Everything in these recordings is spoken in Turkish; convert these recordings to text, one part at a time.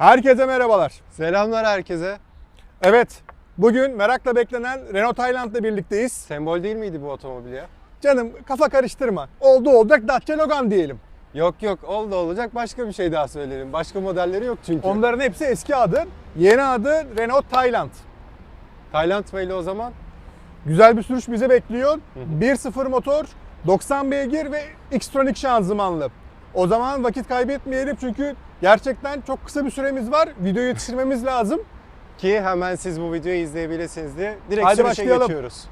Herkese merhabalar. Selamlar herkese. Evet, bugün merakla beklenen Renault Tayland'la birlikteyiz. Sembol değil miydi bu otomobil ya? Canım kafa karıştırma. Oldu olacak Dacia Logan diyelim. Yok yok oldu olacak başka bir şey daha söyleyelim. Başka modelleri yok çünkü. Onların hepsi eski adı. Yeni adı Renault Tayland. Tayland Maili o zaman. Güzel bir sürüş bize bekliyor. 1.0 motor, 90 beygir ve Xtronic şanzımanlı. O zaman vakit kaybetmeyelim çünkü gerçekten çok kısa bir süremiz var. Videoyu yetiştirmemiz lazım. Ki hemen siz bu videoyu izleyebilirsiniz diye direkt Hadi sürüşe başlayalım. geçiyoruz.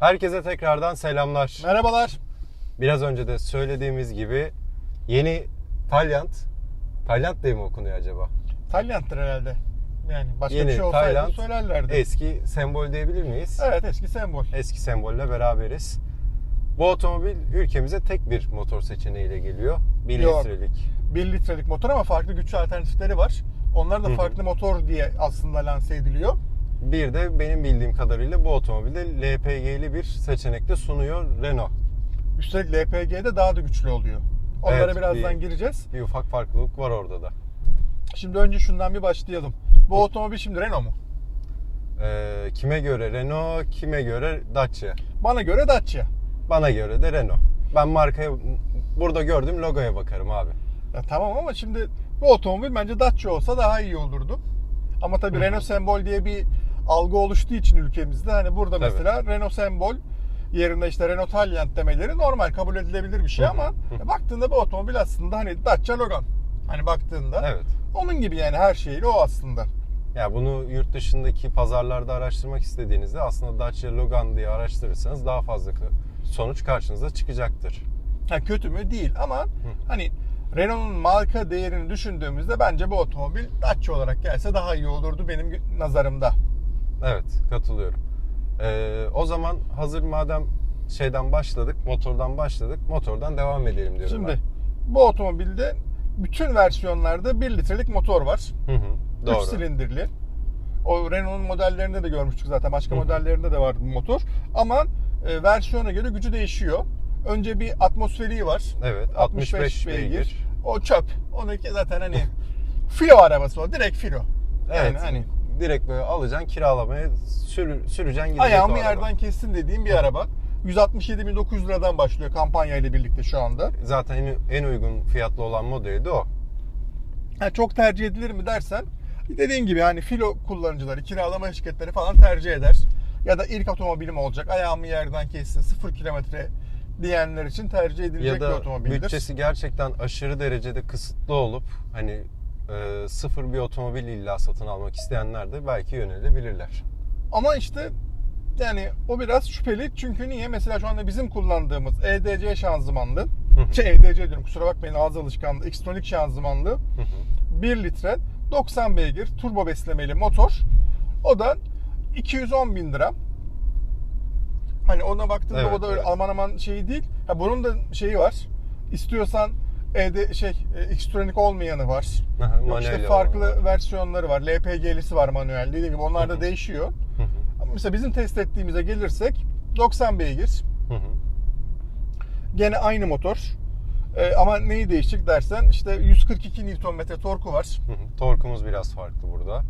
Herkese tekrardan selamlar. Merhabalar. Biraz önce de söylediğimiz gibi yeni Tayland, Tayland diye mi okunuyor acaba? Tayland'dır herhalde. Yani başka Yeni bir şey olsaydı Tayland, söylerlerdi. Eski sembol diyebilir miyiz? Evet eski sembol. Eski sembolle beraberiz. Bu otomobil ülkemize tek bir motor seçeneğiyle geliyor. 1 Yok. litrelik. 1 litrelik motor ama farklı güç alternatifleri var. Onlar da farklı motor diye aslında lanse ediliyor. Bir de benim bildiğim kadarıyla bu otomobilde LPG'li bir seçenekte sunuyor Renault. Üstelik LPG'de daha da güçlü oluyor. Onlara Evet, birazdan bir- gireceğiz. Bir ufak farklılık var orada da. Şimdi önce şundan bir başlayalım. Bu otomobil şimdi Renault mu? Ee, kime göre Renault, kime göre Dacia. Bana göre Dacia. Bana göre de Renault. Ben markaya burada gördüm logoya bakarım abi. Ya tamam ama şimdi bu otomobil bence Dacia olsa daha iyi olurdu. Ama tabii Hı. Renault sembol diye bir algı oluştuğu için ülkemizde hani burada Tabii. mesela Renault sembol yerine işte Renault Tayland demeleri normal kabul edilebilir bir şey ama baktığında bu otomobil aslında hani Dacia Logan. Hani baktığında Evet. Onun gibi yani her şeyiyle o aslında. Ya bunu yurt dışındaki pazarlarda araştırmak istediğinizde aslında Dacia Logan diye araştırırsanız daha fazla sonuç karşınıza çıkacaktır. Ha, kötü mü? Değil ama hani Renault'un marka değerini düşündüğümüzde bence bu otomobil Dacia olarak gelse daha iyi olurdu benim nazarımda. Evet, katılıyorum. Ee, o zaman hazır madem şeyden başladık, motordan başladık, motordan devam edelim diyorum Şimdi bu otomobilde bütün versiyonlarda 1 litrelik motor var. Hı hı, 3 doğru. silindirli. O Renault'un modellerinde de görmüştük zaten. Başka Hı modellerinde de var bu motor. Ama e, versiyona göre gücü değişiyor. Önce bir atmosferiği var. Evet, 65 beygir. O çöp. Onunki zaten hani filo arabası o. Direkt filo. Evet, Yani hani direkt böyle alacaksın, kiralamaya sür, süreceksin gidecek ayağımı yerden kessin dediğim bir araba. 167.900 liradan başlıyor kampanya ile birlikte şu anda. Zaten en, en uygun fiyatlı olan modeli de o. Ha, çok tercih edilir mi dersen dediğin gibi hani filo kullanıcıları, kiralama şirketleri falan tercih eder. Ya da ilk otomobilim olacak, ayağımı yerden kessin, 0 kilometre diyenler için tercih edilecek Ya bir da otomobildir. bütçesi gerçekten aşırı derecede kısıtlı olup hani e, sıfır bir otomobil illa satın almak isteyenler de belki yönelebilirler. Ama işte yani o biraz şüpheli çünkü niye? Mesela şu anda bizim kullandığımız EDC şanzımanlı, hı. şey EDC diyorum kusura bakmayın ağız alışkanlığı, Xtronic şanzımanlı Hı hı. 1 litre 90 beygir turbo beslemeli motor. O da 210 bin lira. Hani ona baktığında Evet, o da öyle evet. aman aman şey değil. Ha bunun da şeyi var. İstiyorsan ED şey e, Xtronic olmayanı var. Aha, Yok işte farklı olan. versiyonları var. LPG'lisi var manuel. Dediğim gibi onlar da değişiyor. Hı hı. Mesela bizim test ettiğimize gelirsek 90 beygir. Hı hı. Gene aynı motor. Ee, ama neyi değişik dersen işte 142 Nm torku var. Hı hı. Torkumuz biraz farklı burada.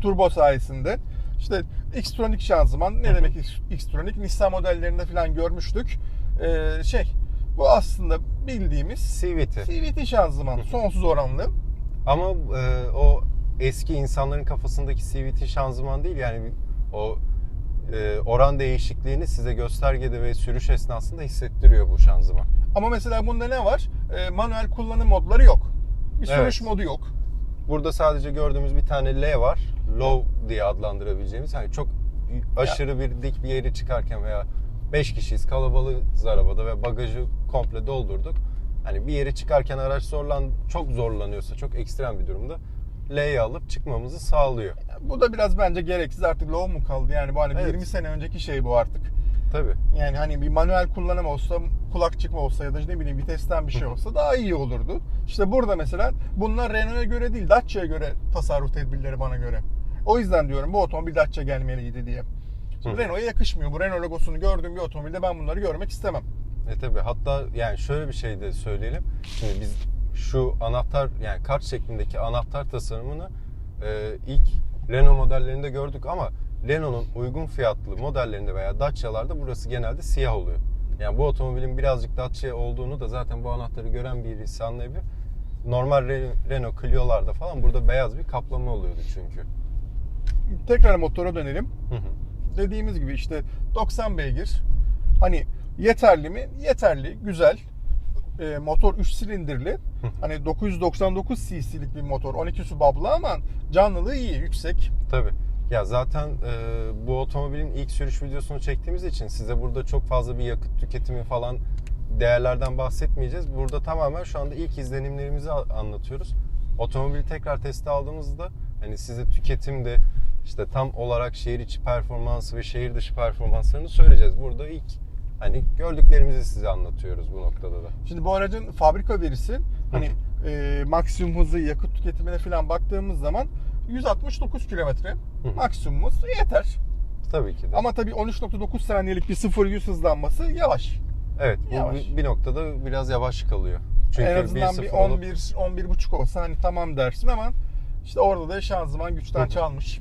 turbo sayesinde. İşte Xtronic şanzıman ne demek X- Xtronic? Nissan modellerinde falan görmüştük. Ee, şey bu aslında bildiğimiz CVT. CVT şanzıman sonsuz oranlı. Ama e, o eski insanların kafasındaki CVT şanzıman değil yani o e, oran değişikliğini size göstergede ve sürüş esnasında hissettiriyor bu şanzıman. Ama mesela bunda ne var? Ee, manuel kullanım modları yok. Bir sürüş Evet. modu yok. Burada sadece gördüğümüz bir tane L var. Low diye adlandırabileceğimiz. Yani çok aşırı bir dik bir yeri çıkarken veya 5 kişiyiz kalabalığız arabada ve bagajı komple doldurduk. Hani bir yere çıkarken araç zorlan çok zorlanıyorsa çok ekstrem bir durumda L'yi alıp çıkmamızı sağlıyor. Bu da biraz bence gereksiz artık low mu kaldı? Yani bu hani Evet. 20 sene önceki şey bu artık. Tabii. Yani hani bir manuel kullanım olsa, kulak çıkma olsa ya da ne bileyim vitesten bir şey olsa daha iyi olurdu. İşte burada mesela bunlar Renault'a göre değil Dacia'ya göre tasarruf tedbirleri bana göre. O yüzden diyorum bu otomobil Dacia gelmeliydi diye. Renault'a yakışmıyor. Bu Renault logosunu gördüğüm bir otomobilde ben bunları görmek istemem. E tabi hatta yani şöyle bir şey de söyleyelim. Şimdi biz şu anahtar yani kart şeklindeki anahtar tasarımını e, ilk Renault modellerinde gördük ama Renault'un uygun fiyatlı modellerinde veya Dacia'larda burası genelde siyah oluyor. Yani bu otomobilin birazcık Dacia olduğunu da zaten bu anahtarı gören birisi anlayabilir. Normal Re- Renault Clio'larda falan burada beyaz bir kaplama oluyordu çünkü. Tekrar motora dönelim. Hı hı. Dediğimiz gibi işte 90 beygir. Hani yeterli mi? Yeterli, güzel. E, motor 3 silindirli. Hani 999 cc'lik bir motor. 12 subaplı ama canlılığı iyi, yüksek. Tabii. Ya zaten e, bu otomobilin ilk sürüş videosunu çektiğimiz için size burada çok fazla bir yakıt tüketimi falan değerlerden bahsetmeyeceğiz. Burada tamamen şu anda ilk izlenimlerimizi anlatıyoruz. Otomobili tekrar teste aldığımızda hani size tüketimde işte tam olarak şehir içi performansı ve şehir dışı performanslarını söyleyeceğiz. Burada ilk hani gördüklerimizi size anlatıyoruz bu noktada da. Şimdi bu aracın fabrika verisi hani e, maksimum hızı, yakıt tüketimine falan baktığımız zaman 169 kilometre hı. maksimum hız yeter. Tabii ki de. Ama tabii 13.9 saniyelik bir 0-100 hızlanması yavaş. evet bu Yavaş. bir, noktada biraz yavaş kalıyor. Çünkü en azından bir 1.0 olup- 11 11 buçuk olsa hani tamam dersin ama işte orada da şanzıman güçten Hı hı. çalmış.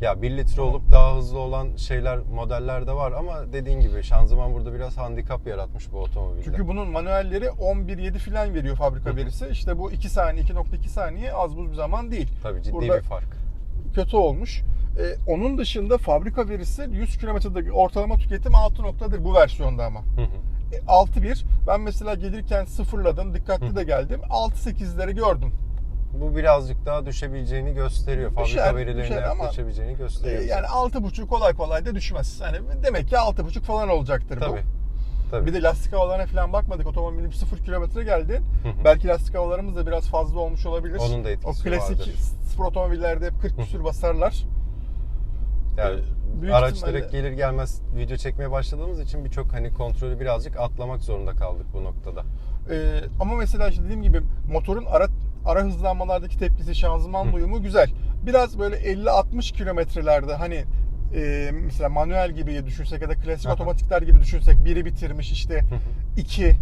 Ya 1 litre olup daha hızlı olan şeyler modeller de var ama dediğin gibi şanzıman burada biraz handikap yaratmış bu otomobilde. Çünkü bunun manuelleri 11.7 falan veriyor fabrika Hı verisi. İşte bu 2 saniye 2.2 saniye az buz bir zaman değil. tabii ciddi burada- bir fark. Kötü olmuş. Ee, onun dışında fabrika verisi 100 kilometrede ortalama tüketim 6.'dır bu versiyonda ama. Hı hı. E, 6.1 ben mesela gelirken sıfırladım dikkatli de geldim 6.8'leri gördüm. Bu birazcık daha düşebileceğini gösteriyor. Fabrika Düşer, verilerine düşer ama, yaklaşabileceğini Ee, gösteriyor. bize. yani 6.5 kolay kolay da düşmez. Yani demek ki 6.5 falan olacaktır tabii. bu. Tabii. Bir de lastik havalarına falan bakmadık. Otomobilim 0 kilometre geldi. Hı hı. Belki lastik havalarımız da biraz fazla olmuş olabilir. Onun da O etkisi klasik vardır. sıfır otomobillerde hep 40 küsür basarlar. Yani büyük araç ihtimalle- direkt gelir gelmez video çekmeye başladığımız için birçok hani kontrolü birazcık atlamak zorunda kaldık bu noktada. Ee, ama mesela işte dediğim gibi motorun ara ara hızlanmalardaki tepkisi, şanzıman uyumu güzel. Biraz böyle 50-60 kilometrelerde hani e, mesela manuel gibi düşünsek ya da klasik Aha. otomatikler gibi düşünsek biri bitirmiş işte iki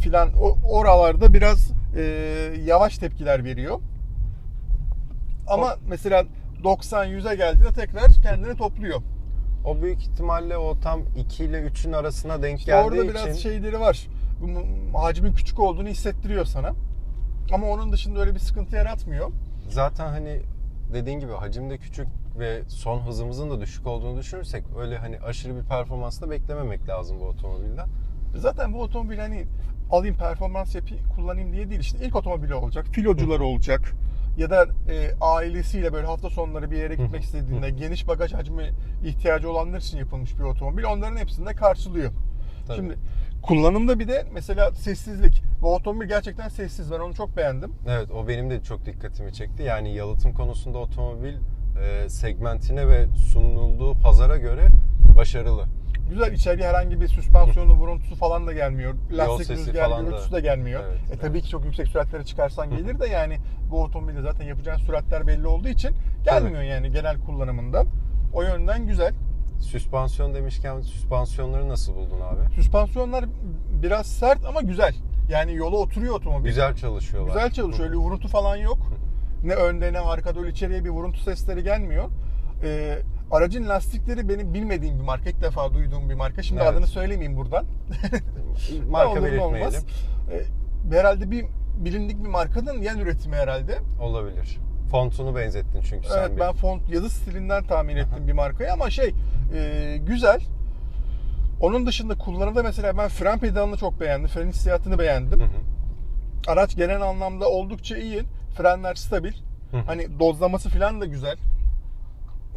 filan o, oralarda biraz e, yavaş tepkiler veriyor. Ama mesela 90-100'e geldiğinde tekrar kendini topluyor. O büyük ihtimalle o tam 2 ile 3'ün arasına denk İşte geldiği orada biraz için şeyleri var. Hacmin küçük olduğunu hissettiriyor sana. Ama onun dışında öyle bir sıkıntı yaratmıyor. zaten hani dediğin gibi hacimde küçük ve son hızımızın da düşük olduğunu düşünürsek öyle hani aşırı bir performans da beklememek lazım bu otomobilden. Zaten bu otomobil hani alayım performans yapayım kullanayım diye değil. İşte ilk otomobili olacak, filocular olacak. Ya da e, ailesiyle böyle hafta sonları bir yere gitmek istediğinde geniş bagaj hacmi ihtiyacı olanlar için yapılmış bir otomobil. Onların hepsini de karşılıyor. Tabii. Şimdi kullanımda bir de mesela sessizlik. Bu otomobil gerçekten sessiz. Ben onu çok beğendim. Evet o benim de çok dikkatimi çekti. Yani yalıtım konusunda otomobil e, segmentine ve sunulduğu pazara göre başarılı. Güzel içeriye herhangi bir süspansiyonu, vuruntusu falan da gelmiyor. Lastik sesi rüzgar falan da- gürültüsü de gelmiyor. Evet, e, evet. tabii ki çok yüksek süratlere çıkarsan gelir de yani bu otomobilde zaten yapacağın süratler belli olduğu için gelmiyor yani genel kullanımında. O yönden güzel. Süspansiyon demişken süspansiyonları nasıl buldun abi? Süspansiyonlar biraz sert ama güzel. Yani yola oturuyor otomobil. Güzel çalışıyorlar. Güzel çalışıyor. Öyle vuruntu falan yok. Ne önde ne arkada öyle içeriye bir vuruntu sesleri gelmiyor. Ee, aracın lastikleri benim bilmediğim bir marka. ilk defa duyduğum bir marka. Şimdi Evet. adını söylemeyeyim buradan. Marka Ne belirtmeyelim. olmaz. Ee, herhalde bir bilindik bir markanın yan üretimi herhalde. Olabilir. Fontunu benzettin çünkü sen evet bir. ben font yazı stilinden tahmin ettim bir markayı ama şey e, güzel. Onun dışında kullanımda mesela ben fren pedalını çok beğendim. Fren hissiyatını beğendim. Hı hı. Araç genel anlamda oldukça iyi. Frenler stabil. Hı hı. Hani dozlaması falan da güzel.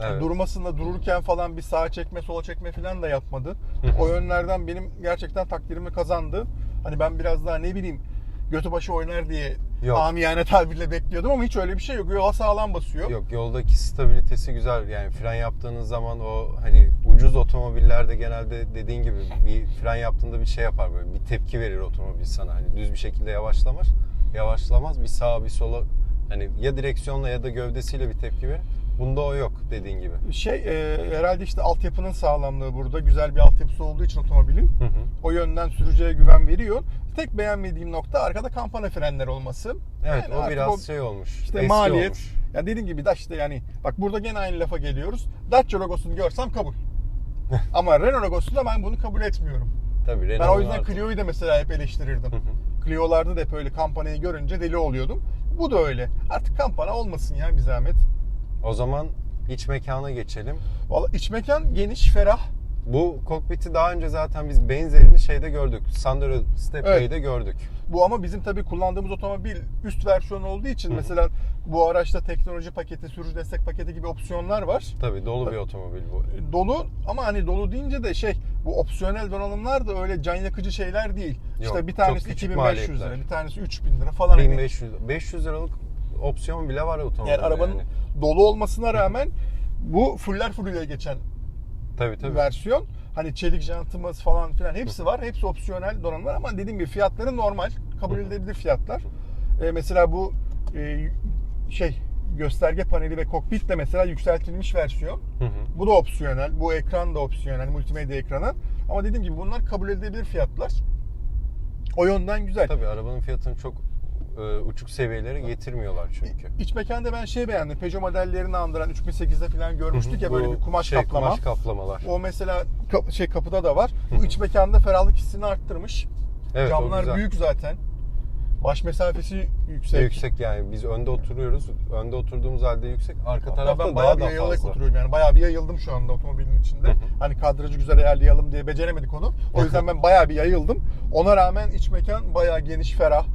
Evet. Durmasında dururken falan bir sağa çekme sola çekme falan da yapmadı. Hı hı. o yönlerden benim gerçekten takdirimi kazandı. Hani ben biraz daha ne bileyim götü başı oynar diye Yok. amiyane tabirle bekliyordum ama hiç öyle bir şey yok. Yola sağlam basıyor. Yok yoldaki stabilitesi güzel. Yani fren yaptığınız zaman o hani ucuz otomobillerde genelde dediğin gibi bir fren yaptığında bir şey yapar böyle bir tepki verir otomobil sana. Hani düz bir şekilde yavaşlamaz. Yavaşlamaz bir sağa bir sola hani ya direksiyonla ya da gövdesiyle bir tepki verir. Bunda o yok dediğin gibi. Şey e, herhalde işte altyapının sağlamlığı burada. Güzel bir altyapısı olduğu için otomobilin. Hı hı. O yönden sürücüye güven veriyor. Tek beğenmediğim nokta arkada kampana frenler olması. Evet Yani o biraz o şey olmuş. işte eski maliyet. olmuş. Ya dediğim gibi Dacia yani bak burada gene aynı lafa geliyoruz. Dacia logosunu görsem kabul. Ama Renault logosunda ben bunu kabul etmiyorum. Tabii Ben Renault o yüzden. Clio'yu da mesela hep eleştirirdim. Clio'larda da hep öyle kampanayı görünce deli oluyordum. Bu da öyle. Artık kampana olmasın ya bir zahmet. O zaman iç mekana geçelim. Valla iç mekan geniş, ferah. Bu kokpiti daha önce zaten biz benzerini şeyde gördük. Sandero Stepway'de Evet. gördük. Bu ama bizim tabii kullandığımız otomobil üst versiyon olduğu için mesela bu araçta teknoloji paketi, sürücü destek paketi gibi opsiyonlar var. Tabii dolu bir otomobil bu. Dolu ama hani dolu deyince de şey bu opsiyonel donanımlar da öyle can yakıcı şeyler değil. Yok, işte bir tanesi küçük 2500 lira, bir tanesi 3000 lira falan. Hani 1500 500 liralık opsiyon bile var otomobilde. yani arabanın dolu olmasına rağmen bu fuller fullüyle geçen tabii tabii. versiyon. Hani çelik jantımız falan filan hepsi var. Hepsi opsiyonel donanımlar ama dediğim gibi fiyatları normal. Kabul edilebilir fiyatlar. Ee, mesela bu e, şey gösterge paneli ve kokpit de mesela yükseltilmiş versiyon. Hı hı. Bu da opsiyonel. Bu ekran da opsiyonel. Multimedya ekranı. Ama dediğim gibi bunlar kabul edilebilir fiyatlar. O yönden güzel. Tabii arabanın fiyatını çok e, uçuk seviyelere getirmiyorlar çünkü. İç mekanda ben şey beğendim. Peugeot modellerini andıran 3008'de falan görmüştük ya böyle bir kumaş şey, kaplama. Kumaş kaplamalar. O mesela kap- şey kapıda da var. Bu iç mekanda ferahlık hissini arttırmış. Evet, Camlar büyük zaten. Baş mesafesi yüksek. Yüksek yani biz önde oturuyoruz. Önde oturduğumuz halde yüksek. Arka Hatta tarafta ben daha bayağı bir da yayılarak fazla. oturuyorum yani. Bayağı bir yayıldım şu anda otomobilin içinde. Hani kadrajı güzel ayarlayalım diye beceremedik onu. O yüzden ben bayağı bir yayıldım. Ona rağmen iç mekan bayağı geniş, ferah.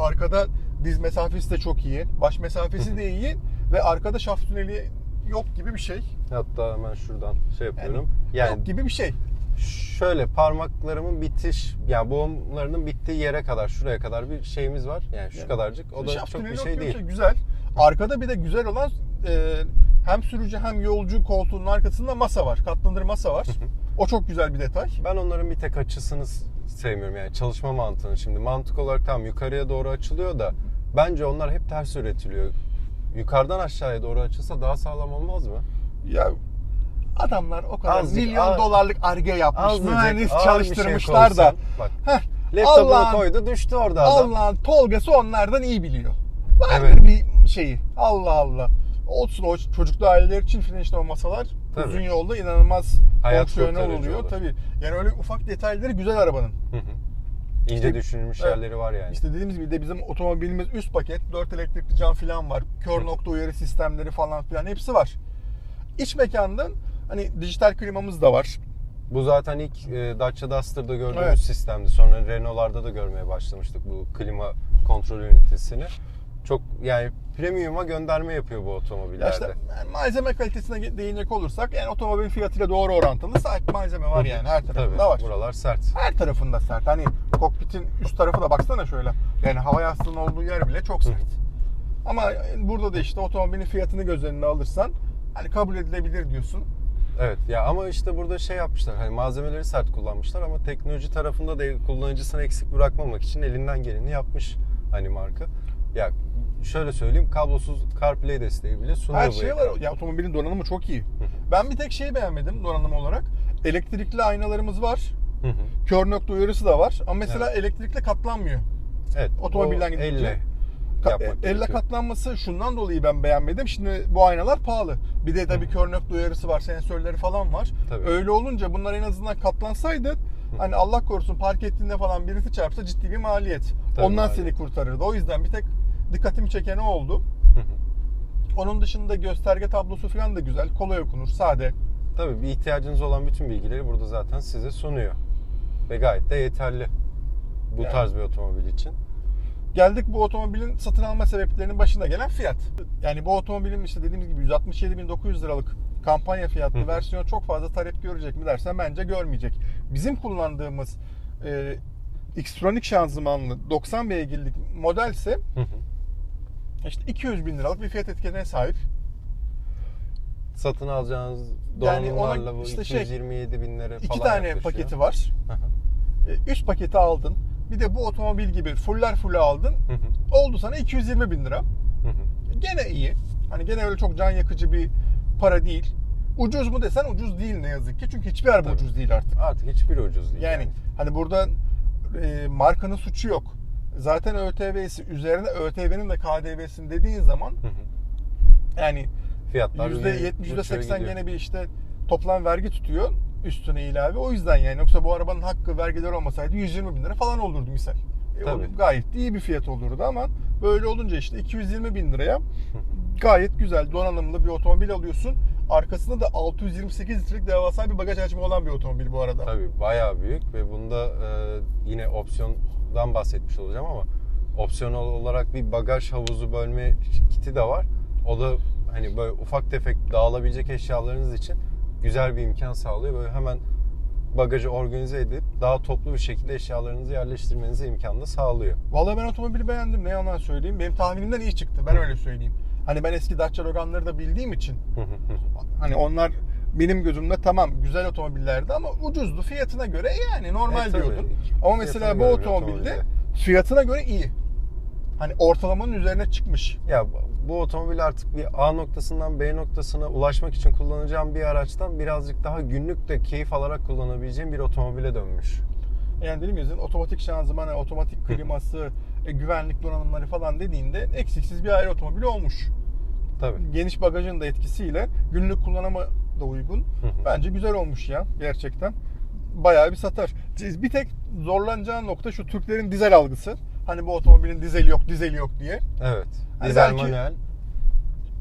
Arkada diz mesafesi de çok iyi. Baş mesafesi de iyi. Ve arkada şaft tüneli yok gibi bir şey. Hatta hemen şuradan şey yapıyorum. Yani, yok gibi bir şey. şöyle parmaklarımın bitiş yani boğumlarının bittiği yere kadar şuraya kadar bir şeyimiz var. Yani şu Yani kadarcık. O da Şaft çok bir yok şey gibi değil. Güzel. Arkada bir de güzel olan e, hem sürücü hem yolcu koltuğunun arkasında masa var. Katlanır masa var. o çok güzel bir detay. Ben onların bir tek açısını sevmiyorum yani çalışma mantığını. Şimdi mantık olarak tam yukarıya doğru açılıyor da bence onlar hep ters üretiliyor. Yukarıdan aşağıya doğru açılsa daha sağlam olmaz mı? Ya adamlar o kadar Azıcık milyon ağır- dolarlık arge yapmış, Azıcık mühendis bir çalıştırmışlar şey da. koysan, Bak Heh, laptopunu Allah'ın- koydu düştü orada adam. Allah'ın Tolga'sı onlardan iyi biliyor. Vardır Evet. bir şeyi. Allah Allah. Olsun o çocuklu aileler için filan işte o masalar Tabii. uzun yolda inanılmaz Hayat fonksiyonel oluyor. Tabii. Yani öyle ufak detayları güzel arabanın. Hı hı. İşte- düşünülmüş Evet. yerleri var yani. İşte dediğimiz gibi de bizim otomobilimiz üst paket. 4 elektrikli cam falan var. Kör nokta uyarı sistemleri falan filan hepsi var. İç mekandan hani dijital klimamız da var. Bu zaten ilk e, Dacia Duster'da gördüğümüz Evet. sistemdi. Sonra Renault'larda da görmeye başlamıştık bu klima kontrol ünitesini. Çok yani premium'a gönderme yapıyor bu Ya otomobillerde. işte yani malzeme kalitesine değinecek olursak yani otomobil fiyatıyla doğru orantılı sahip malzeme var yani her tarafında Tabii, var. Buralar sert. Her tarafında sert. Hani kokpitin üst tarafı da baksana şöyle. Yani hava yastığının olduğu yer bile çok sert. Ama burada da işte otomobilin fiyatını göz önüne alırsan hani kabul edilebilir diyorsun. Evet ya ama işte burada şey yapmışlar. Hani malzemeleri sert kullanmışlar ama teknoloji tarafında da kullanıcısını eksik bırakmamak için elinden geleni yapmış hani marka. Ya şöyle söyleyeyim kablosuz CarPlay desteği bile sunuyor Her bu şey ekran. var. Ya otomobilin donanımı çok iyi. Ben bir tek şeyi beğenmedim donanım olarak. Elektrikli aynalarımız var. Kör nokta uyarısı da var. Ama mesela elektrikle katlanmıyor. Evet. Otomobilden gidince. elle Ka- e, elle gerekiyor. katlanması şundan dolayı ben beğenmedim. Şimdi bu aynalar pahalı. Bir de tabii kör nokta uyarısı var, sensörleri falan var. Tabii. Öyle olunca bunlar en azından katlansaydı hani Allah korusun park ettiğinde falan birisi çarpsa ciddi bir maliyet. Tabii, Ondan maliyet. seni kurtarırdı. O yüzden bir tek dikkatimi çeken o oldu. Onun dışında gösterge tablosu falan da güzel. Kolay okunur, sade. Tabii bir ihtiyacınız olan bütün bilgileri burada zaten size sunuyor. Ve gayet de yeterli. Bu Yani. tarz bir otomobil için. Geldik bu otomobilin satın alma sebeplerinin başında gelen fiyat. Yani bu otomobilin işte dediğimiz gibi 167.900 liralık kampanya fiyatlı versiyon çok fazla talep görecek mi dersen bence görmeyecek. Bizim kullandığımız e, Xtronic şanzımanlı 90 beygirlik modelse. İşte 200 bin liralık bir fiyat etkenine sahip. Satın alacağınız Yani ona donanımlarla bu işte şey, 227 binlere falan İki tane yaklaşıyor. paketi var. E, Üst paketi aldın. Bir de bu otomobil gibi fuller full aldın. Hı hı. Oldu sana 220 bin lira. Hı hı. Gene iyi. Hani gene öyle çok can yakıcı bir para değil. Ucuz mu desen ucuz değil ne yazık ki. Çünkü hiçbir araba Tabii. ucuz değil artık. Artık hiçbiri ucuz değil. Yani hani burada e, markanın suçu yok. Zaten ÖTV'si üzerine ÖTV'nin de KDV'sini dediğin zaman Hı hı. yani Fiyatlar %70 uçuyor %80 gidiyor. gene bir işte toplam vergi tutuyor üstüne ilave. O yüzden yani yoksa bu arabanın hakkı vergiler olmasaydı 120 bin lira falan olurdu misal. E, o gayet iyi bir fiyat olurdu ama böyle olunca işte 220 bin liraya gayet güzel donanımlı bir otomobil alıyorsun. Arkasında da 628 litrelik devasa bir bagaj hacmi olan bir otomobil bu arada. Tabii bayağı büyük ve bunda e, yine opsiyondan bahsetmiş olacağım ama opsiyonel olarak bir bagaj havuzu bölme kiti de var. O da hani böyle ufak tefek dağılabilecek eşyalarınız için güzel bir imkan sağlıyor. Böyle hemen bagajı organize edip daha toplu bir şekilde eşyalarınızı yerleştirmenize imkan da sağlıyor. Vallahi ben otomobili beğendim. Ne yalan söyleyeyim. Benim tahminimden iyi çıktı. Ben öyle söyleyeyim. Hani ben eski Dacia Logan'ları da bildiğim için hani onlar benim gözümde tamam güzel otomobillerdi ama ucuzdu. Fiyatına göre yani normal E, tabii. diyordum. Ama mesela bu otomobilde fiyatına göre iyi. Hani ortalamanın üzerine çıkmış. Ya bu otomobil artık bir A noktasından B noktasına ulaşmak için kullanacağım bir araçtan birazcık daha günlük de keyif alarak kullanabileceğim bir otomobile dönmüş. Yani dedim ya otomatik şanzımanı, otomatik kliması, e, güvenlik donanımları falan dediğinde eksiksiz bir aile otomobili olmuş. Tabii. Geniş bagajın da etkisiyle günlük kullanıma da uygun. Bence güzel olmuş ya gerçekten. Bayağı bir satar. Bir tek zorlanacağı nokta şu Türklerin dizel algısı. Hani bu otomobilin dizeli yok, dizeli yok diye. Evet. Hani Dizel belki- manuel.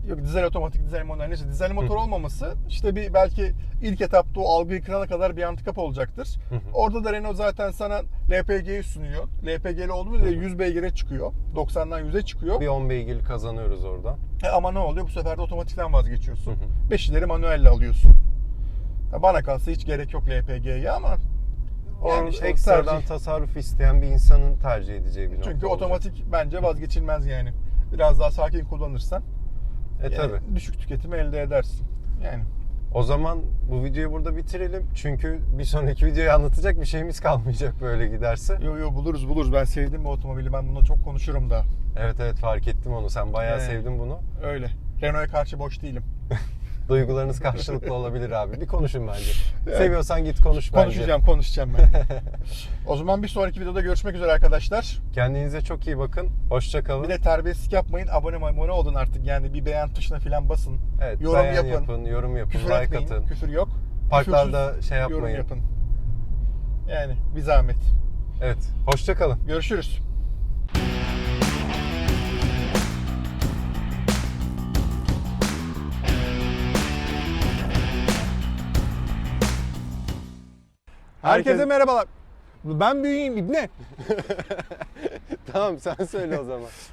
Yok dizel otomatik, dizel manuel neyse dizel motor olmaması işte bir belki ilk etapta o algıyı kırana kadar bir handikap olacaktır. Hı hı. Orada da Renault zaten sana LPG'yi sunuyor. LPG'li oldu mu Hı da hı. 100 beygire çıkıyor. 90'dan 100'e çıkıyor. Bir 10 beygir kazanıyoruz oradan. E ama ne oluyor? Bu sefer de otomatikten vazgeçiyorsun. Hı hı. Beşileri manuelle alıyorsun. Ya bana kalsa hiç gerek yok LPG'ye ama O yani işte ekstradan tercih. tasarruf isteyen bir insanın tercih edeceği bir nokta Çünkü olacak. otomatik bence vazgeçilmez yani. Biraz daha sakin kullanırsan E yani tabi. düşük tüketimi elde edersin. Yani O zaman bu videoyu burada bitirelim. Çünkü bir sonraki videoyu anlatacak bir şeyimiz kalmayacak böyle giderse. yo yo buluruz buluruz. Ben sevdim bu otomobili. Ben bununla çok konuşurum da. Evet evet fark ettim onu. Sen bayağı Evet. sevdin bunu. Öyle. Renault'a karşı boş değilim. Duygularınız karşılıklı olabilir abi. Bir konuşun bence. Evet. Seviyorsan git konuş bence. Konuşacağım, konuşacağım ben. o zaman bir sonraki videoda görüşmek üzere arkadaşlar. Kendinize çok iyi bakın. Hoşça kalın. Bir de terbiyesizlik yapmayın. Abone abone olun artık. Yani bir beğen tuşuna falan basın. evet, yorum beğen yapın. yorum yapın, Küfür like etmeyin. atın. Küfür yok. Parklarda Küfürsüz şey Yorum yapmayın. yapın. Yani bir zahmet. Evet, hoşça kalın. Görüşürüz. Herkese Herkes- merhabalar. Ben büyüğüm İbne. tamam sen söyle o zaman.